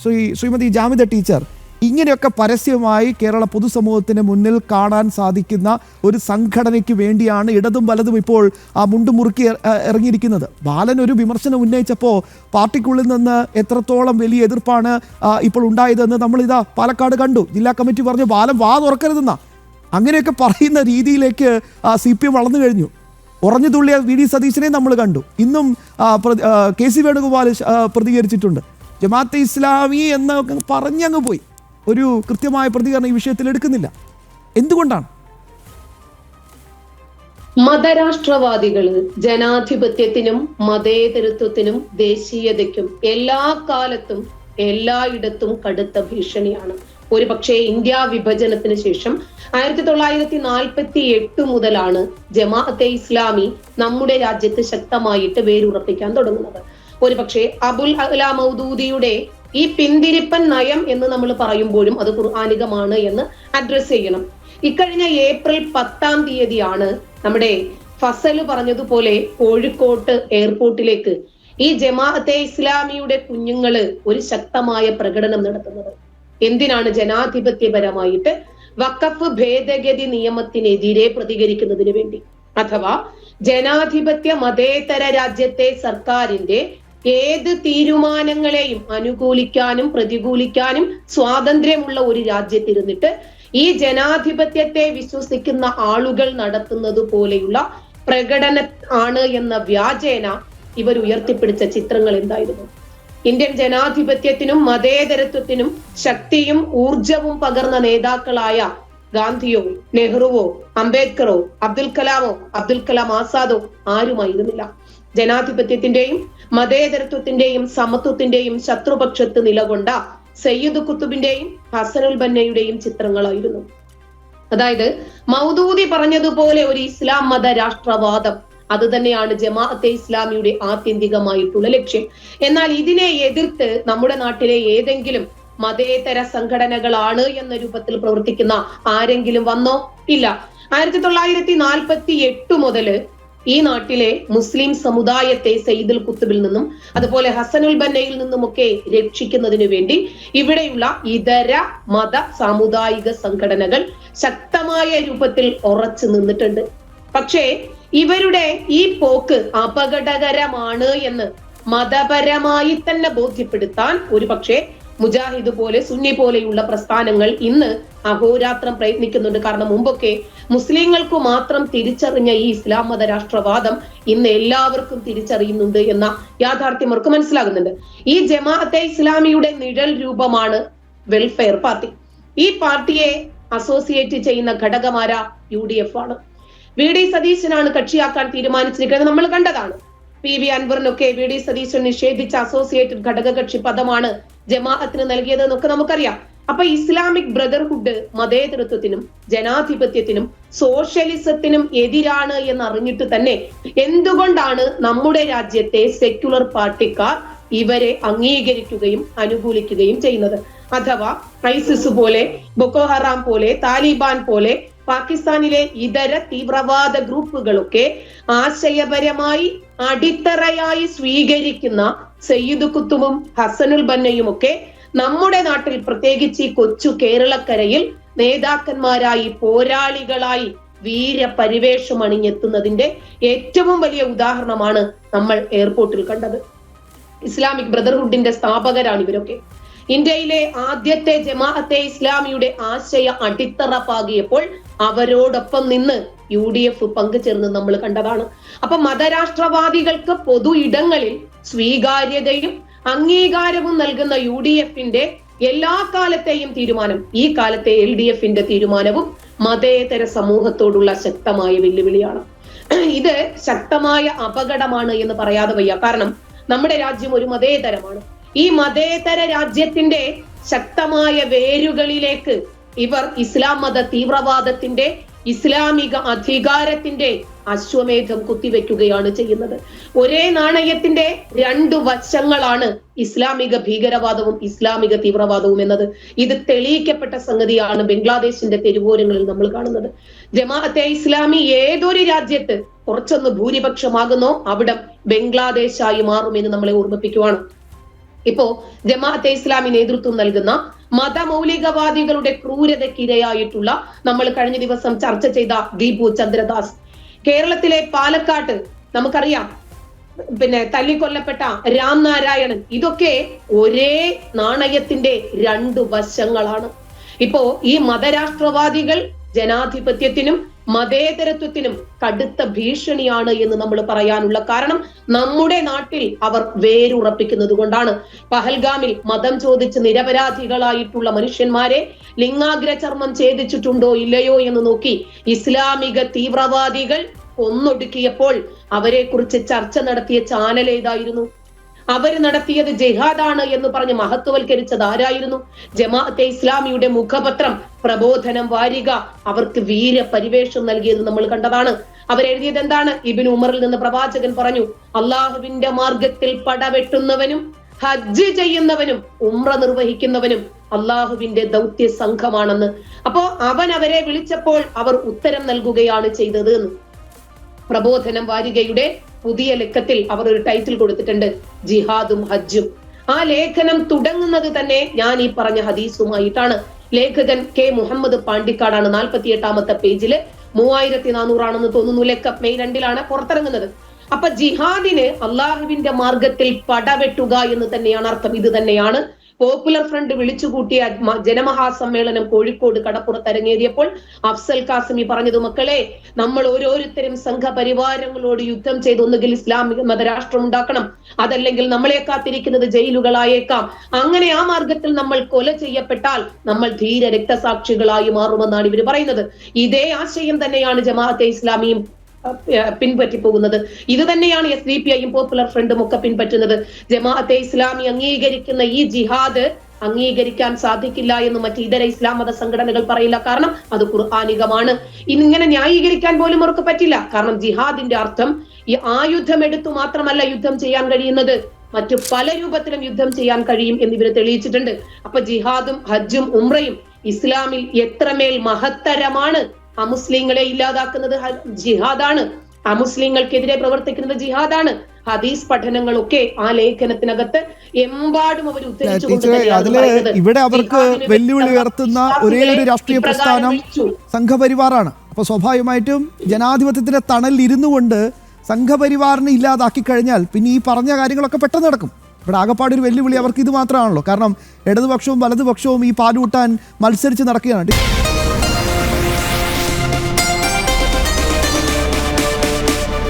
Shri Shrimati Jamitha teacher ഇങ്ങനെയൊക്കെ പരസ്യമായി കേരള പൊതുസമൂഹത്തിന് മുന്നിൽ കാണാൻ സാധിക്കുന്ന ഒരു സംഘടനയ്ക്ക് വേണ്ടിയാണ് ഇടതും വലതും ഇപ്പോൾ ആ മുണ്ടുമുറുക്കി ഇറങ്ങിയിരിക്കുന്നത്. ബാലൻ ഒരു വിമർശനം ഉന്നയിച്ചപ്പോൾ പാർട്ടിക്കുള്ളിൽ നിന്ന് എത്രത്തോളം വലിയ എതിർപ്പാണ് ഇപ്പോൾ ഉണ്ടായതെന്ന് നമ്മളിതാ പാലക്കാട് കണ്ടു. ജില്ലാ കമ്മിറ്റി പറഞ്ഞു ബാലൻ വാ തുറക്കരുതെന്നാ. അങ്ങനെയൊക്കെ പറയുന്ന രീതിയിലേക്ക് സി പി എം വളർന്നു കഴിഞ്ഞു. ഉറഞ്ഞു തുള്ളിയ വി ഡി സതീശനെ നമ്മൾ കണ്ടു. ഇന്നും കെ സി വേണുഗോപാൽ പ്രതികരിച്ചിട്ടുണ്ട്. ജമാഅത്തെ ഇസ്ലാമി എന്നൊക്കെ പറഞ്ഞങ്ങ് പോയി. ഒരു കൃത്യമായ പ്രതികരണം ഈ വിഷയത്തിൽ എടുക്കുന്നില്ല. എന്തുകൊണ്ടാണ്? മതരാഷ്ട്രവാദികൾ ജനാധിപത്യത്തിനും മതേതരത്വത്തിനും ദേശീയതയ്ക്കും എല്ലാ കാലത്തും എല്ലായിടത്തും കടുത്ത ഭീഷണിയാണ്. ഒരു പക്ഷേ ഇന്ത്യ വിഭജനത്തിന് ശേഷം ആയിരത്തി തൊള്ളായിരത്തി നാൽപ്പത്തി എട്ട് മുതലാണ് ജമാഅത്തെ ഇസ്ലാമി നമ്മുടെ രാജ്യത്ത് ശക്തമായിട്ട് വേരുറപ്പിക്കാൻ തുടങ്ങുന്നത്. ഒരു പക്ഷേ അബുൽ അല മൗദൂദിയുടെ ഈ പിന്തിരിപ്പൻ നയം എന്ന് നമ്മൾ പറയുമ്പോഴും അത് ഖുർആാനികമാണ് എന്ന് അഡ്രസ് ചെയ്യണം. ഇക്കഴിഞ്ഞ ഏപ്രിൽ പത്താം തീയതിയാണ് നമ്മുടെ ഫസൽ പറഞ്ഞതുപോലെ കോഴിക്കോട്ട് എയർപോർട്ടിലേക്ക് ഈ ജമാഅത്തെ ഇസ്ലാമിയുടെ കുഞ്ഞുങ്ങൾ ഒരു ശക്തമായ പ്രകടനം നടത്തുന്നത്. എന്തിനാണ് ജനാധിപത്യപരമായിട്ട് വഖഫ് ഭേദഗതി നിയമത്തിനെതിരെ പ്രതികരിക്കുന്നതിന് വേണ്ടി? അഥവാ ജനാധിപത്യ മതേതര രാജ്യത്തെ സർക്കാരിന്റെ ഏത് തീരുമാനങ്ങളെയും അനുകൂലിക്കാനും പ്രതികൂലിക്കാനും സ്വാതന്ത്ര്യമുള്ള ഒരു രാജ്യത്തിരുന്നിട്ട് ഈ ജനാധിപത്യത്തെ വിശ്വസിക്കുന്ന ആളുകൾ നടത്തുന്നത് പോലെയുള്ള പ്രകടന ആണ് എന്ന വ്യാജേന ഇവർ ഉയർത്തിപ്പിടിച്ച ചിത്രങ്ങൾ എന്തായിരുന്നു? ഇന്ത്യൻ ജനാധിപത്യത്തിനും മതേതരത്വത്തിനും ശക്തിയും ഊർജവും പകർന്ന നേതാക്കളായ ഗാന്ധിയോ നെഹ്റുവോ അംബേദ്കറോ അബ്ദുൽ കലാമോ അബ്ദുൽ കലാം ആസാദോ ആരുമായിരുന്നില്ല. ജനാധിപത്യത്തിന്റെയും മതേതരത്വത്തിന്റെയും സമത്വത്തിന്റെയും ശത്രുപക്ഷത്ത് നിലകൊണ്ട സയ്യിദ് കുത്തുബിന്റെയും ഹസനുൽ ബന്നയുടെയും ചിത്രങ്ങളായിരുന്നു. അതായത് മൗദൂദി പറഞ്ഞതുപോലെ ഒരു ഇസ്ലാം മത രാഷ്ട്രവാദം. അത് തന്നെയാണ് ജമാഅത്തെ ഇസ്ലാമിയുടെ ആത്യന്തികമായിട്ടുള്ള ലക്ഷ്യം എന്നാൽ ഇതിനെ എതിർത്ത് നമ്മുടെ നാട്ടിലെ ഏതെങ്കിലും മതേതര സംഘടനകളാണ് എന്ന രൂപത്തിൽ പ്രവർത്തിക്കുന്ന ആരെങ്കിലും വന്നോ? ഇല്ല. ആയിരത്തി തൊള്ളായിരത്തി നാൽപ്പത്തി എട്ട് മുതൽ ഈ നാട്ടിലെ മുസ്ലിം സമുദായത്തെ സയ്യിദുൽ കുത്തുബിൽ നിന്നും അതുപോലെ ഹസനുൽ ബന്നയിൽ നിന്നുമൊക്കെ രക്ഷിക്കുന്നതിനു വേണ്ടി ഇവിടെയുള്ള ഇതര മത സാമുദായിക സംഘടനകൾ ശക്തമായ രൂപത്തിൽ ഉറച്ചു നിന്നിട്ടുണ്ട്. പക്ഷേ ഇവരുടെ ഈ പോക്ക് അപകടകരമാണ് എന്ന് മതപരമായി തന്നെ ബോധ്യപ്പെടുത്താൻ ഒരു പക്ഷേ മുജാഹിദ് പോലെ സുന്നി പോലെയുള്ള പ്രസ്ഥാനങ്ങൾ ഇന്ന് അഹോരാത്രം പ്രയത്നിക്കുന്നുണ്ട്. കാരണം മുമ്പൊക്കെ മുസ്ലിങ്ങൾക്ക് മാത്രം തിരിച്ചറിഞ്ഞ ഈ ഇസ്ലാം മത രാഷ്ട്രവാദം ഇന്ന് എല്ലാവർക്കും തിരിച്ചറിയുന്നുണ്ട് എന്ന യാഥാർത്ഥ്യം അവർക്ക് മനസ്സിലാകുന്നുണ്ട്. ഈ ജമാഅത്തെ ഇസ്ലാമിയുടെ നിഴൽ രൂപമാണ് വെൽഫെയർ പാർട്ടി ഈ പാർട്ടിയെ അസോസിയേറ്റ് ചെയ്യുന്ന ഘടകമാര യു ഡി എഫ് ആണ്. വി ഡി സതീശനാണ് കക്ഷിയാക്കാൻ തീരുമാനിച്ചിരിക്കുന്നത്. നമ്മൾ കണ്ടതാണ്. പി വി അൻവറിനൊക്കെ വി ഡി സതീശൻ നിഷേധിച്ച അസോസിയേറ്റഡ് ഘടകകക്ഷി പദമാണ് ജമാഅത്തിന് നൽകിയത് എന്നൊക്കെ നമുക്കറിയാം. അപ്പൊ ഇസ്ലാമിക് ബ്രദർഹുഡ് മതേതരത്വത്തിനും ജനാധിപത്യത്തിനും സോഷ്യലിസത്തിനും എതിരാണ് എന്നറിഞ്ഞിട്ട് തന്നെ എന്തുകൊണ്ടാണ് നമ്മുടെ രാജ്യത്തെ സെക്യുലർ പാർട്ടിക്കാർ ഇവരെ അംഗീകരിക്കുകയും അനുകൂലിക്കുകയും ചെയ്യുന്നത്? അഥവാ ക്രൈസിസ് പോലെ ബൊക്കോഹറാം പോലെ താലിബാൻ പോലെ പാകിസ്ഥാനിലെ ഇതര തീവ്രവാദ ഗ്രൂപ്പുകളൊക്കെ ആശയപരമായി അടിത്തറയായി സ്വീകരിക്കുന്ന സയ്യിദ് കുത്തുവും ഹസനുൽ ബന്നയും ഒക്കെ നമ്മുടെ നാട്ടിൽ പ്രത്യേകിച്ച് ഈ കൊച്ചു കേരളക്കരയിൽ നേതാക്കന്മാരായി പോരാളികളായി വീര പരിവേഷം അണിഞ്ഞെത്തുന്നതിന്റെ ഏറ്റവും വലിയ ഉദാഹരണമാണ് നമ്മൾ എയർപോർട്ടിൽ കണ്ടത്. ഇസ്ലാമിക് ബ്രദർഹുഡിന്റെ സ്ഥാപകരാണ് ഇവരൊക്കെ. ഇന്ത്യയിലെ ആദ്യത്തെ ജമാഅത്തെ ഇസ്ലാമിയുടെ ആശയ അടിത്തറ പാകിയപ്പോൾ അവരോടൊപ്പം നിന്ന് യു ഡി എഫ് പങ്കുചേർന്ന് നമ്മൾ കണ്ടതാണ്. അപ്പൊ മതരാഷ്ട്രവാദികൾക്ക് പൊതു ഇടങ്ങളിൽ സ്വീകാര്യതയും അംഗീകാരവും നൽകുന്ന യു ഡി എഫിന്റെ എല്ലാ കാലത്തെയും തീരുമാനം ഈ കാലത്തെ എൽ ഡി എഫിന്റെ തീരുമാനവും മതേതര സമൂഹത്തോടുള്ള ശക്തമായ വെല്ലുവിളിയാണ്. ഇത് ശക്തമായ അപകടമാണ് എന്ന് പറയാതെ വയ്യ. കാരണം നമ്മുടെ രാജ്യം ഒരു മതേതരമാണ്. ഈ മതേതര രാജ്യത്തിന്റെ ശക്തമായ വേരുകളിലേക്ക് ഇവർ ഇസ്ലാം മത തീവ്രവാദത്തിന്റെ ഇസ്ലാമിക അധികാരത്തിന്റെ അശ്വമേധം കുത്തിവെക്കുകയാണ് ചെയ്യുന്നത്. ഒരേ നാണയത്തിന്റെ രണ്ടു വശങ്ങളാണ് ഇസ്ലാമിക ഭീകരവാദവും ഇസ്ലാമിക തീവ്രവാദവും എന്നത്. ഇത് തെളിയിക്കപ്പെട്ട സംഗതിയാണ് ബംഗ്ലാദേശിന്റെ തെരുവോരങ്ങളിൽ നമ്മൾ കാണുന്നത്. ജമാഅത്തെ ഇസ്ലാമി ഏതൊരു രാജ്യത്ത് കുറച്ചൊന്ന് ഭൂരിപക്ഷമാകുന്നോ അവിടെ ബംഗ്ലാദേശായി മാറുമെന്ന് നമ്മളെ ഓർമ്മിപ്പിക്കുവാണ്. ഇപ്പോ ജമാഅത്തെ ഇസ്ലാമി നേതൃത്വം നൽകുന്ന മതമൗലികവാദികളുടെ ക്രൂരതയ്ക്കിരയായിട്ടുള്ള നമ്മൾ കഴിഞ്ഞ ദിവസം ചർച്ച ചെയ്ത ദീപു ചന്ദ്രദാസ് കേരളത്തിലെ പാലക്കാട്ട് നമുക്കറിയാം. പിന്നെ തല്ലിക്കൊല്ലപ്പെട്ട രാം നാരായണൻ. ഇതൊക്കെ ഒരേ നാണയത്തിന്റെ രണ്ടു വശങ്ങളാണ്. ഇപ്പോ ഈ മതരാഷ്ട്രവാദികൾ ജനാധിപത്യത്തിനും മതേതരത്വത്തിനും കടുത്ത ഭീഷണിയാണ് എന്ന് നമ്മൾ പറയാനുള്ള കാരണം നമ്മുടെ നാട്ടിൽ അവർ വേരുറപ്പിക്കുന്നത് കൊണ്ടാണ്. പഹൽഗാമിൽ മതം ചോദിച്ച് നിരപരാധികളായിട്ടുള്ള മനുഷ്യന്മാരെ ലിംഗാഗ്ര ചർമ്മം ഛേദിച്ചിട്ടുണ്ടോ ഇല്ലയോ എന്ന് നോക്കി ഇസ്ലാമിക തീവ്രവാദികൾ കൊന്നൊടുക്കിയപ്പോൾ അവരെ കുറിച്ച് ചർച്ച നടത്തിയ ചാനൽ ഏതായിരുന്നു? അവർ നടത്തിയത് ജിഹാദാണ് എന്ന് പറഞ്ഞ് മഹത്വവൽക്കരിച്ചത് ആരായിരുന്നു? ജമാഅത്തെ ഇസ്ലാമിയുടെ മുഖപത്രം പ്രബോധനം വാരിക. അവർക്ക് വീര പരിവേഷം നൽകിയത് നമ്മൾ കണ്ടതാണ്. അവരെഴുതിയത് എന്താണ്? ഇബിൻ ഉമറിൽ നിന്ന് പ്രവാചകൻ പറഞ്ഞു അള്ളാഹുവിന്റെ മാർഗത്തിൽ പടവെട്ടുന്നവനും ഹജ്ജ് ചെയ്യുന്നവനും ഉമ്ര നിർവഹിക്കുന്നവനും അള്ളാഹുവിന്റെ ദൗത്യ സംഘമാണെന്ന്. അപ്പോ അവൻ അവരെ വിളിച്ചപ്പോൾ അവർ ഉത്തരം നൽകുകയാണ് ചെയ്തത് എന്ന്. പ്രബോധനം വാരികയുടെ പുതിയ ലക്കത്തിൽ അവർ ഒരു ടൈറ്റിൽ കൊടുത്തിട്ടുണ്ട് ജിഹാദും ഹജ്ജും. ആ ലേഖനം തുടങ്ങുന്നത് തന്നെ ഞാൻ ഈ പറഞ്ഞ ഹദീസുമായിട്ടാണ്. ലേഖകൻ കെ മുഹമ്മദ് പാണ്ടിക്കാടാണ് നാൽപ്പത്തി എട്ടാമത്തെ പേജിൽ. മൂവായിരത്തി നാനൂറാണെന്ന് തോന്നുന്നു ലക്കം മെയ് രണ്ടിലാണ് പുറത്തിറങ്ങുന്നത്. അപ്പൊ ജിഹാദിന് അള്ളാഹുവിന്റെ മാർഗത്തിൽ പടവെട്ടുക എന്ന് തന്നെയാണ് അർത്ഥം. ഇത് തന്നെയാണ് പോപ്പുലർ ഫ്രണ്ട് വിളിച്ചുകൂട്ടിയ ജനമഹാസമ്മേളനം കോഴിക്കോട് കടപ്പുറത്ത് അരങ്ങേറിയപ്പോൾ അഫ്സൽ കാസിമി പറഞ്ഞത് മക്കളെ നമ്മൾ ഓരോരുത്തരും സംഘപരിവാരങ്ങളോട് യുദ്ധം ചെയ്ത് ഒന്നുകിൽ ഇസ്ലാമിക മതരാഷ്ട്രം ഉണ്ടാക്കണം. അതല്ലെങ്കിൽ നമ്മളെ കാത്തിരിക്കുന്നത് ജയിലുകളായേക്കാം. അങ്ങനെ ആ മാർഗത്തിൽ നമ്മൾ കൊല ചെയ്യപ്പെട്ടാൽ നമ്മൾ ധീര രക്തസാക്ഷികളായി മാറുമെന്നാണ് ഇവർ പറയുന്നത്. ഇതേ ആശയം തന്നെയാണ് ജമാഅത്തെ ഇസ്ലാമിയും പിൻപറ്റി പോകുന്നത്. ഇത് തന്നെയാണ് എസ് ഡി പി ഐയും പോപ്പുലർ ഫ്രണ്ടും ഒക്കെ പിൻപറ്റുന്നത്. ജമാഅത്തെ ഇസ്ലാമി അംഗീകരിക്കുന്ന ഈ ജിഹാദ് അംഗീകരിക്കാൻ സാധിക്കില്ല എന്ന് മറ്റ് ഇതര ഇസ്ലാം മത സംഘടനകൾ പറയില്ല. കാരണം അത് ഖുർആാനികമാണ്. ഇങ്ങനെ ന്യായീകരിക്കാൻ പോലും അവർക്ക് പറ്റില്ല. കാരണം ജിഹാദിന്റെ അർത്ഥം ഈ ആയുധം എടുത്തു മാത്രമല്ല യുദ്ധം ചെയ്യാൻ കഴിയുന്നത്. മറ്റു പല രൂപത്തിലും യുദ്ധം ചെയ്യാൻ കഴിയും ഇവർ തെളിയിച്ചിട്ടുണ്ട്. അപ്പൊ ജിഹാദും ഹജ്ജും ഉംറയും ഇസ്ലാമിൽ എത്രമേൽ മഹത്തരമാണ്? അമുസ്ലിങ്ങളെ ഇല്ലാതാക്കുന്നത് ജിഹാദാണ്. അമുസ്ലിങ്ങൾക്കെതിരെ പ്രവർത്തിക്കുന്നത് ജിഹാദാണ്. ഹദീസ് പഠനങ്ങളൊക്കെ ആ ലേഖനത്തിനകത്ത് എമ്പാടും അവർ ഉദ്ധരിച്ചുകൊണ്ട്. ഇവിടെ അവർക്ക് വെല്ലുവിളി ഉയർത്തുന്ന ഒരേ ഒരു രാഷ്ട്രീയ പ്രസ്ഥാനം സംഘപരിവാറാണ്. അപ്പോൾ സ്വാഭാവികമായിട്ടും ജനാധിപത്യത്തിന്റെ തണലിൽ ഇരുന്നു കൊണ്ട് സംഘപരിവാറിനെ ഇല്ലാതാക്കി കഴിഞ്ഞാൽ പിന്നെ ഈ പറഞ്ഞ കാര്യങ്ങളൊക്കെ പെട്ടെന്ന് നടക്കും. ഇവിടെ ആകപ്പാട് ഒരു വെല്ലുവിളി അവർക്ക് ഇത് മാത്രമാണല്ലോ. കാരണം ഇടതുപക്ഷവും വലതുപക്ഷവും ഈ പാലൂട്ടാൻ മത്സരിച്ച് നടക്കുകയാണ്.